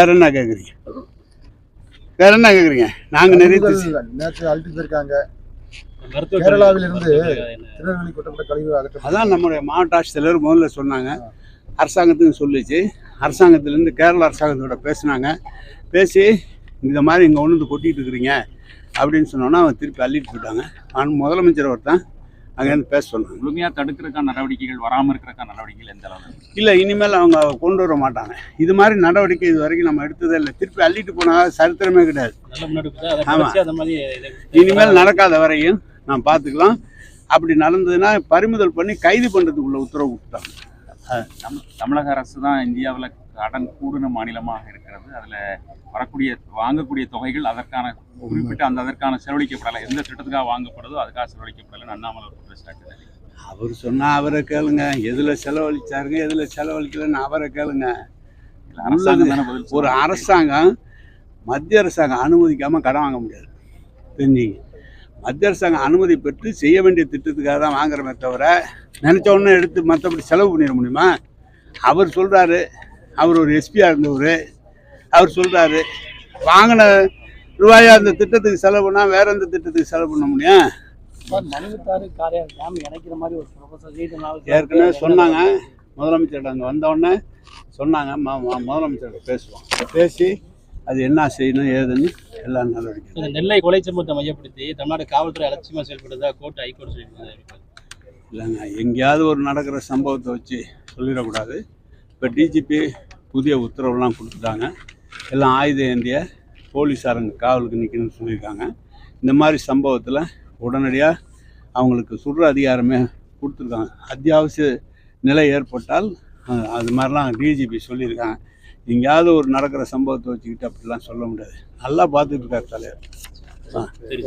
வேற என்ன கேட்குறீங்க வேற என்ன கேட்குறீங்க நாங்கள் நிறைய நேற்று அழுத்தி போயிருக்காங்க. மருத்துவ கேரளாவில் இருந்து மருத்துவ என்ன? திருநெல்வேலி கொட்டப்பட்ட கழிவு அகற்ற அதான் நம்முடைய மாவட்ட ஆட்சித்தலைவர் முதல்ல சொன்னாங்க. அரசாங்கத்துக்கு சொல்லிச்சு. அரசாங்கத்திலேருந்து கேரள அரசாங்கத்தோட பேசுனாங்க. பேசி இந்த மாதிரி இங்கே ஒன்று வந்து கொட்டிட்டு இருக்கிறீங்க அப்படின்னு சொன்னோன்னா அவன் திருப்பி அள்ளிட்டு போயிட்டாங்க. ஆனால் முதலமைச்சர் ஒருத்தன் அங்கேருந்து பேச சொன்னாங்க. முழுமையா தடுக்கிறதுக்கான நடவடிக்கைகள் வராம இருக்கிறதுக்கான நடவடிக்கைகள் எந்த அளவு இல்லை இனிமேல் அவங்க கொண்டு வர மாட்டாங்க. இது மாதிரி நடவடிக்கை இது வரைக்கும் நம்ம எடுத்ததே இல்லை. திருப்பி அள்ளிட்டு போனால் சரித்திரமே கிடையாது. நல்ல முன்னெடுப்பு தான். அதை ஆமா. தொடர்ச்சியா அந்த மாதிரி இதை- இனிமேல் நடக்காத வரையும் நான் பார்த்துக்கலாம். அப்படி நடந்ததுன்னா பறிமுதல் பண்ணி கைது பண்ணுறதுக்குள்ள உத்தரவு கொடுத்தாங்க. தம்- தமிழக அரசு தான் இந்தியாவில் கடன் கூடின மாநிலமாக இருக்கிறது. அதுல வரக்கூடிய வாங்கக்கூடிய தொகைகள் அதற்கான குறிப்பிட்ட அந்த அதற்கான செலவழிக்கப்படலை. எந்த திட்டத்துக்காக வாங்கப்படுதோ அதுக்காக செலவழிக்கப்படலை அண்ணாமலை குற்றச்சாட்டு அவர் சொன்னால் அவரை கேளுங்க. எதில் செலவழிச்சாருங்க எதில் செலவழிக்கலன்னு அவரை கேளுங்க. ஒரு. அரசாங்கம் மத்திய அரசாங்கம் அனுமதிக்காமல் கடன் வாங்க முடியாது. தெரிஞ்சுங்க. மத்திய அரசாங்கம் அனுமதி பெற்று செய்ய வேண்டிய திட்டத்துக்காக தான் வாங்குறமே தவிர நினச்ச உடனே எடுத்து மற்றபடி செலவு பண்ணிட முடியுமா? அவர் சொல்கிறாரு அவர் ஒரு எஸ்பியாக இருந்தவர். அவர் சொல்கிறாரு வாங்கின ரூபாயை அந்த திட்டத்துக்கு செலவு பண்ணால் வேற எந்த திட்டத்துக்கு செலவு பண்ண முடியும்? ஏற்கனவே சொன்னாங்க. முதலமைச்சர்கிட்ட அங்கே வந்தோடனே சொன்னாங்க. ம- ம- முதலமைச்சர்கிட்ட பேசுவோம். பேசி அது என்ன செய்யணும் ஏதுன்னு எல்லா நடவடிக்கை. நெல்லை கொலை சம்பவத்தை மையப்படுத்தி தமிழ்நாடு காவல்துறை அலட்சியமா செயல்படுறதா கோர்ட் ஹைகோர்ட் சொல்லியிருக்காங்க இல்லைங்க எங்கேயாவது ஒரு நடக்கிற சம்பவத்தை வச்சு சொல்லிடக்கூடாது. இப்போ டிஜிபி புதிய உத்தரவுலாம் கொடுத்துட்டாங்க. எல்லாம் ஆயுத ஏந்திய போலீஸாரங்க காவலுக்கு நிற்கணும்னு சொல்லியிருக்காங்க. இந்த மாதிரி சம்பவத்தில் உடனடியாக அவங்களுக்கு சுடுற அதிகாரமே கொடுத்துருக்காங்க. அத்தியாவசிய நிலை ஏற்பட்டால் அது மாதிரிலாம் டிஜிபி சொல்லியிருக்காங்க. எங்கேயாவது ஒரு நடக்கிற சம்பவத்தை வச்சுக்கிட்டு அப்படிலாம் சொல்ல முடியாது. நல்லா பார்த்துட்டு இருக்கார் தலைவர். ஆ. சரி.